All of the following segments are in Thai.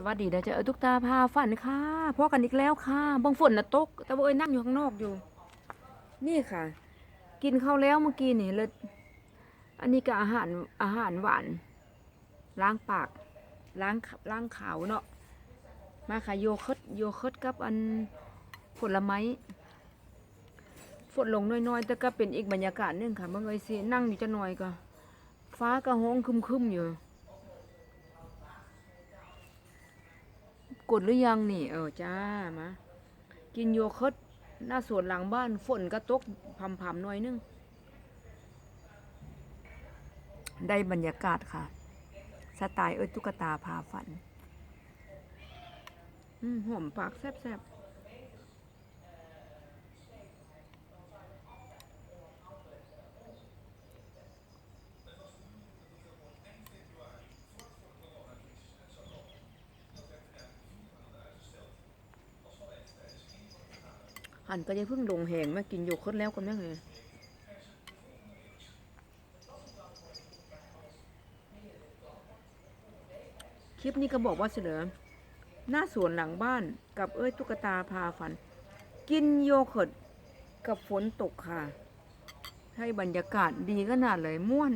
สวัสดีนะจ๊ะทุกตาพาฝันค่ะพ่อกันอีกแล้วค่ะบางฝนน่ะตก แต่ว่าเอ้ยนั่งอยู่ข้างนอกอยู่ นี่ค่ะ กินข้าวแล้วเมื่อกี้นี่เลยอันนี้ก็อาหารอาหารหวานล้างปากล้างล้างขาวเนาะมาค่ะโยเคิร์ตโยเคิร์ตกับอันผลไม้ฝนลงน้อยๆ แต่ก็เป็นอีกบรรยากาศหนึงค่ะบางเอ้ยสินั่งอยู่จะหน่อยก็ฟ้าก็ห้องคึมๆอยู่ กดหรือยังนี่ เออจ้ามากินโยเคิร์ตหน้าสวนหลังบ้านฝนก็ตกพำๆหน่อยนึง ได้บรรยากาศค่ะ สไตล์เอ้ยตุ๊กตาพาฝัน อืมหอมปากแซ่บๆ หันก็จะเพิ่งลงแหงมากินโยเคิร์ตแล้วกันแม่เลยคลิปนี้ก็บอกว่าเสนอหน้าสวนหลังบ้านกับเอ้ยตุ๊กตาพาฝัน กินโยเกิร์ตกับฝนตกค่ะ ให้บรรยากาศดีขนาดเลยม่วน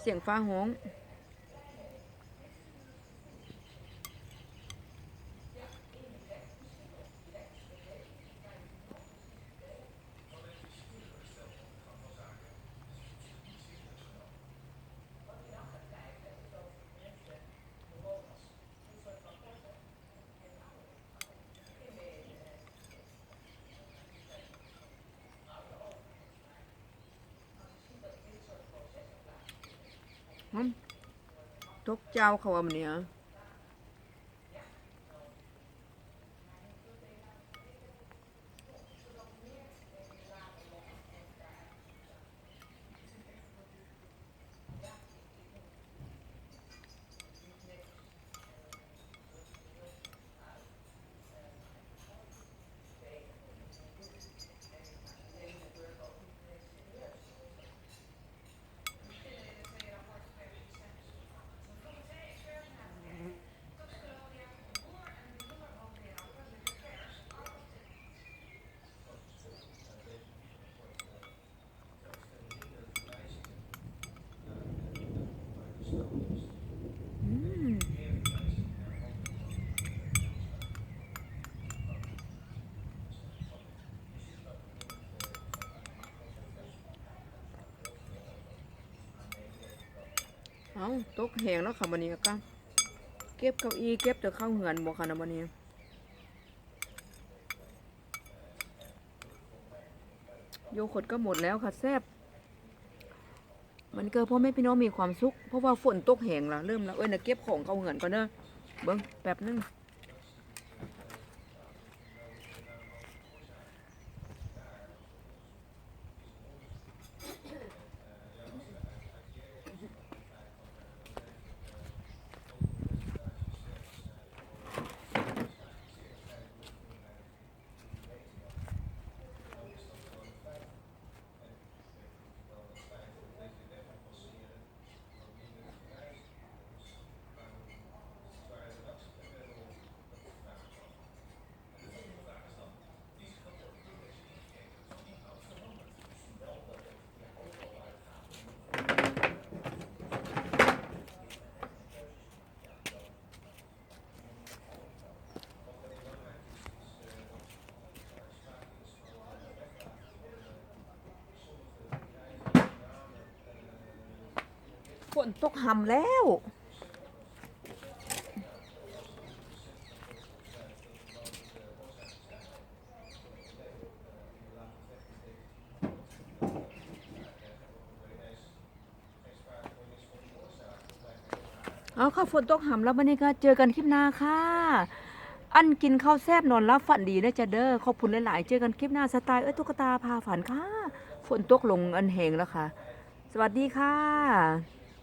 เสียงฟ้าห้อง หึตกเจ้าเขาว่ามันเนี่ยอืม เอาตกแหงแล้วค่ะวันนี้ก็เก็บเก้าอี้เก็บแต่ข้าวเหือนบอกค่ะนะวันนี้โยขดก็หมดแล้วค่ะแซบมันเกิดพ่อแม่พี่น้องมีความสุขเพราะว่าฝนตกแหงละเริ่มแล้วเอ้ยนะเก็บของเขาเหือนก่อนเนอะเบิ้งแป๊บนึง ฝนตกหำแล้ว เอาค่ะฝนตกหำแล้ววันนี้ก็เจอกันคลิปหน้าค่ะ อันกินข้าวแซบนอนรับฝันดีนะจ๊ะเด้อขอบคุณหลาย ๆ เจอกันคลิปหน้าสไตล์เอ้ยตุ๊กตาพาฝันค่ะ ฝนตกลงอันแหงแล้วค่ะ สวัสดีค่ะ